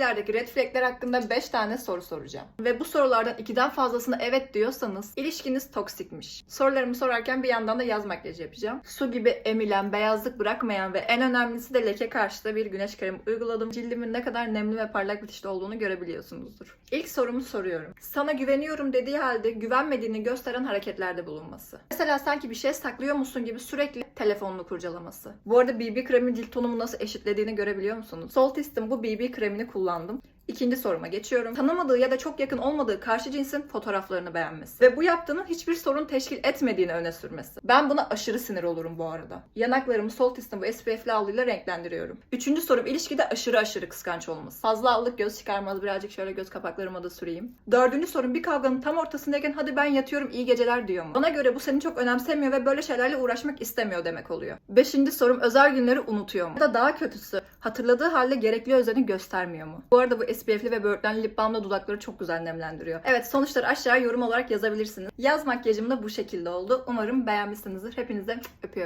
İlerideki red flagler hakkında 5 tane soru soracağım. Ve bu sorulardan 2'den fazlasına evet diyorsanız ilişkiniz toksikmiş. Sorularımı sorarken bir yandan da yaz makyajı yapacağım. Su gibi emilen, beyazlık bırakmayan ve en önemlisi de leke karşıtı bir güneş kremi uyguladım. Cildimin ne kadar nemli ve parlak bitişli olduğunu görebiliyorsunuzdur. İlk sorumu soruyorum. Sana güveniyorum dediği halde güvenmediğini gösteren hareketlerde bulunması. Mesela sanki bir şey saklıyor musun gibi sürekli telefonunu kurcalaması. Bu arada BB kremin cilt tonumu nasıl eşitlediğini görebiliyor musunuz? Soltis'in bu BB kremini kullandım. İkinci soruma geçiyorum. Tanımadığı ya da çok yakın olmadığı karşı cinsin fotoğraflarını beğenmesi. Ve bu yaptığının hiçbir sorun teşkil etmediğini öne sürmesi. Ben buna aşırı sinir olurum bu arada. Yanaklarımı Soltis'in bu SPF'li alıyla renklendiriyorum. Üçüncü sorum ilişkide aşırı aşırı kıskanç olması. Fazla allık göz çıkarmaz birazcık şöyle göz kapaklarıma da süreyim. Dördüncü sorum bir kavganın tam ortasındayken hadi ben yatıyorum iyi geceler diyor mu? Bana göre bu seni çok önemsemiyor ve böyle şeylerle uğraşmak istemiyor demek oluyor. Beşinci sorum özel günleri unutuyor mu? Ya da daha kötüsü hatırladığı halde gerekli özeni göstermiyor mu? Bu arada bu SPF'li ve böğürtlenli lip balmla dudakları çok güzel nemlendiriyor. Evet sonuçları aşağıya yorum olarak yazabilirsiniz. Yaz makyajım da bu şekilde oldu. Umarım beğenmişsinizdir. Hepinize öpüyorum.